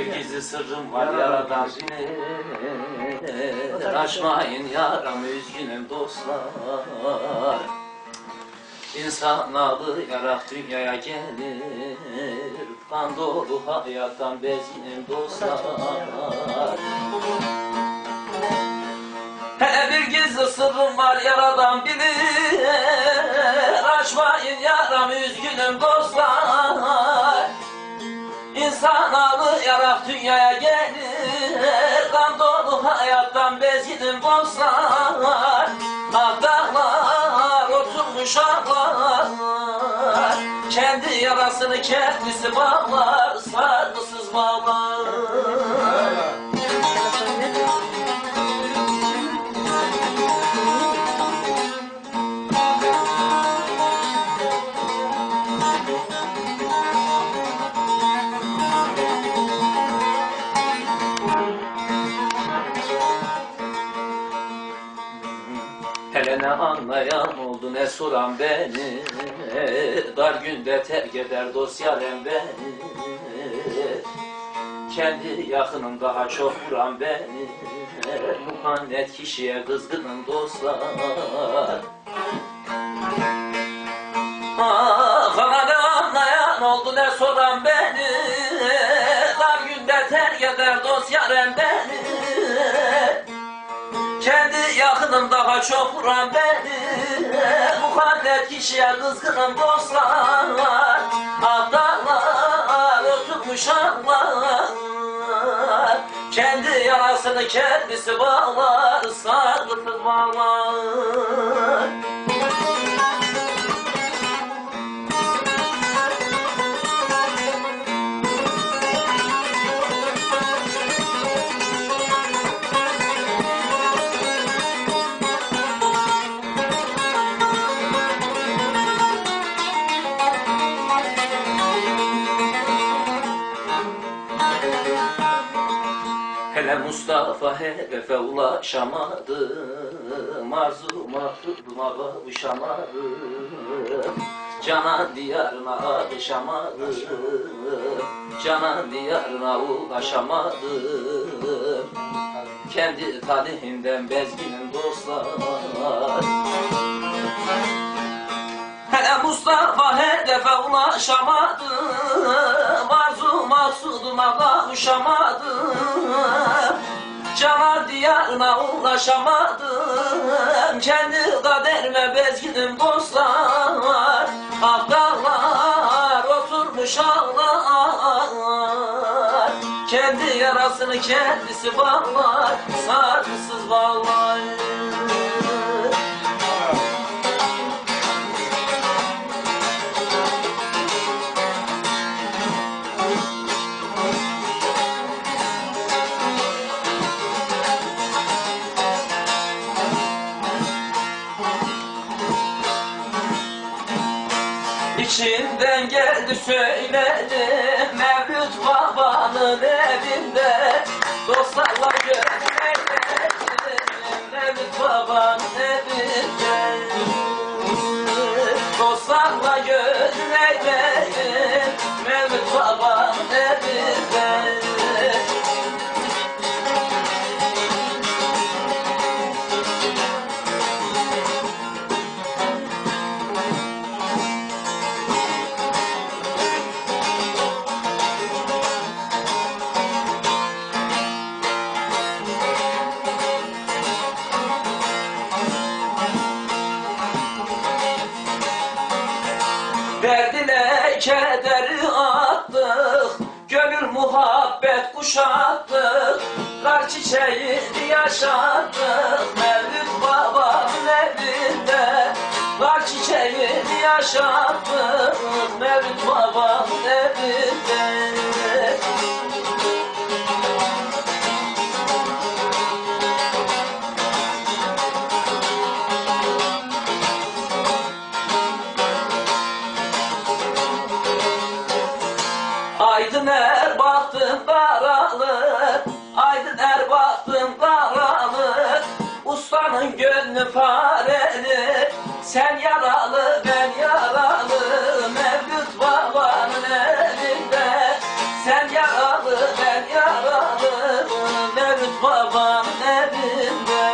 Bir gizli sırrım var yaradan bilir Açmayın yaramı üzgünüm dostlar. İnsan adı yarak dünyaya gelir. Kan dolu hayattan bezginim dostlar. Hele bir gizli sırrım var yaradan bilir. Açmayın yaramı üzgünüm dostlar İnsan ağlayarak dünyaya gelir? Kan dolu hayattan bezginim dostlar Ah dağlar oturmuş ağlar. Kendi yarasını kendisi bağlar Sargısız bağlar ne anlayan oldu ne soran beni. Dar günde terk eder dost yarem beni. Kendi yakınım daha çok vuran beni. Muhannet kişiye kızgınım dostlar. Ah bana ne anlayan oldu ne soran beni. Dar günde terk eder dost yarem beni kendi yakınım daha çok vuran beni. Muhallet kişiye kızgınım dostlar. Ahtarlar oturmuş ağlar Kendi yarasını kendisi bağlar. Sargıtır bağlar Hele Mustafa hedefe ulaşamadım Arzuma tutuma kavuşamadım Canan diyarına alışamadım Canan diyarına ulaşamadım. Kendi kadehimden bezginim dostlar. Hele Mustafa hedefe ulaşamadım Maksuduma kavuşamadım Canan diyarına ulaşamadım. Kendi kaderime bezginim dostlar. Dağlar oturmuş ağlar. Kendi yarasını kendisi bağlar. Sargısız bağlar İçimden geldi söyledim Mevlüt babanın evinde. Dostlarla görmeydim Mevlüt babanın kederi attık Gönül muhabbet kuşattık Kar çiçeğini yaşattık. Mevlüt babamın evinde Kar çiçeğini yaşattık. Mevlüt babamın evinde. Karalı Aydın er baktın karalı Ustanın gönlü fareli Sen yaralı ben yaralı Mevlüt babanın elinde. Sen yaralı ben yaralı Mevlüt babanın elinde.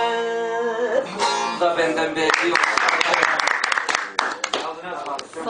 Bu da benden belli